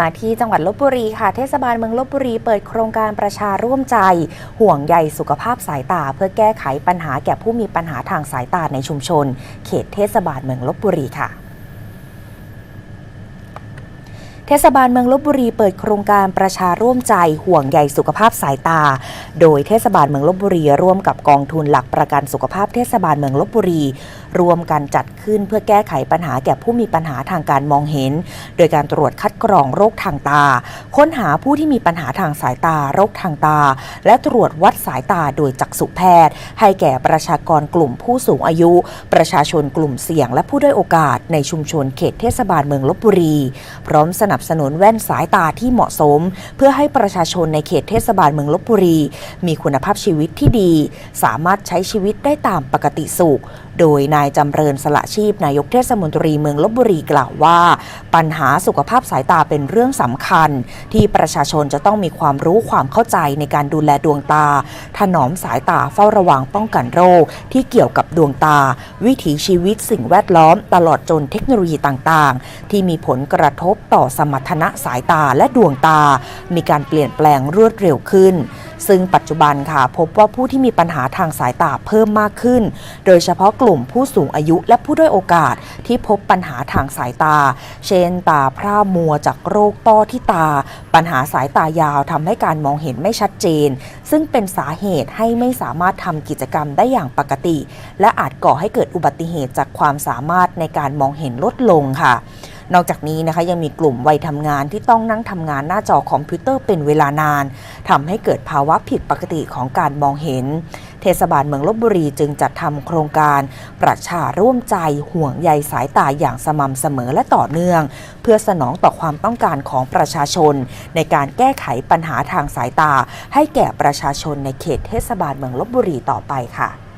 มาที่จังหวัดลบบุรีค่ะ เทศบาลเมืองลบบุรีเปิดโครงการประชาร่วมใจ ห่วงใยสุขภาพสายตา เพื่อแก้ไขปัญหาแก่ผู้มีปัญหาทางสายตาในชุมชน เขตเทศบาลเมืองลบบุรีค่ะ เทศบาลเมืองลบบุรีเปิดโครงการประชาร่วมใจห่วงใยสุขภาพสายตา โดยเทศบาลเมืองลบบุรีร่วมกับกองทุนหลักประกันสุขภาพเทศบาลเมืองลบบุรีร่วมกันจัดขึ้นเพื่อแก้ไขปัญหาแก่ผู้มีปัญหาทางการมองเห็น โดยการตรวจคัดกรองโรคทางตา ค้นหาผู้ที่มีปัญหาทางสายตา โรคทางตา และตรวจวัดสายตาโดยจักษุแพทย์ ให้แก่ประชากรกลุ่มผู้สูงอายุ ประชาชนกลุ่มเสี่ยง และผู้ด้อยโอกาสในชุมชนเขตเทศบาลเมืองลบบุรี พร้อมสนับสนุนแว่นสายตาที่เหมาะสม เพื่อให้ประชาชนในเขตเทศบาลเมืองลบบุรี มีคุณภาพชีวิตที่ดี สามารถใช้ชีวิตได้ตามปกติสุข โดยนายจำเริญสละชีพนายกเทศมนตรีเมืองลบบุรีกล่าวว่า ปัญหาสุขภาพสายตาเป็นเรื่องสำคัญ ที่ประชาชนจะต้องมีความรู้ความเข้าใจในการดูแลดวงตา ถนอมสายตาเฝ้าระวังป้องกันโรค ที่เกี่ยวกับดวงตา วิถีชีวิตสิ่งแวดล้อม ตลอดจนเทคโนโลยีต่างๆ ที่มีผลกระทบต่อสมรรถนะสายตาและดวงตา มีการเปลี่ยนแปลงรวดเร็วขึ้น ซึ่งปัจจุบันค่ะ พบว่าผู้ที่มีปัญหาทางสายตาเพิ่มมากขึ้น โดยเฉพาะกลุ่มผู้สูงอายุและผู้ด้อยโอกาสที่พบปัญหาทางสายตา เช่น ตาพร่ามัวจากโรคต้อที่ตา ปัญหาสายตายาวทำให้การมองเห็นไม่ชัดเจน ซึ่งเป็นสาเหตุให้ไม่สามารถทำกิจกรรมได้อย่างปกติ และอาจก่อให้เกิดอุบัติเหตุจากความสามารถในการมองเห็นลดลงค่ะ นอกจากนี้นะคะยังมีกลุ่มวัยทำงานที่ต้องนั่งทำงานหน้าจอคอมพิวเตอร์เป็นเวลานานทำให้เกิดภาวะผิดปกติของการมองเห็น เทศบาลเมืองลบบุรีจึงจัดทำโครงการ ประชาร่วมใจห่วงใยสายตาอย่างสม่ำเสมอและต่อเนื่อง เพื่อสนองต่อความต้องการของประชาชน ในการแก้ไขปัญหาทางสายตา ให้แก่ประชาชนในเขตเทศบาลเมืองลบบุรีต่อไปค่ะ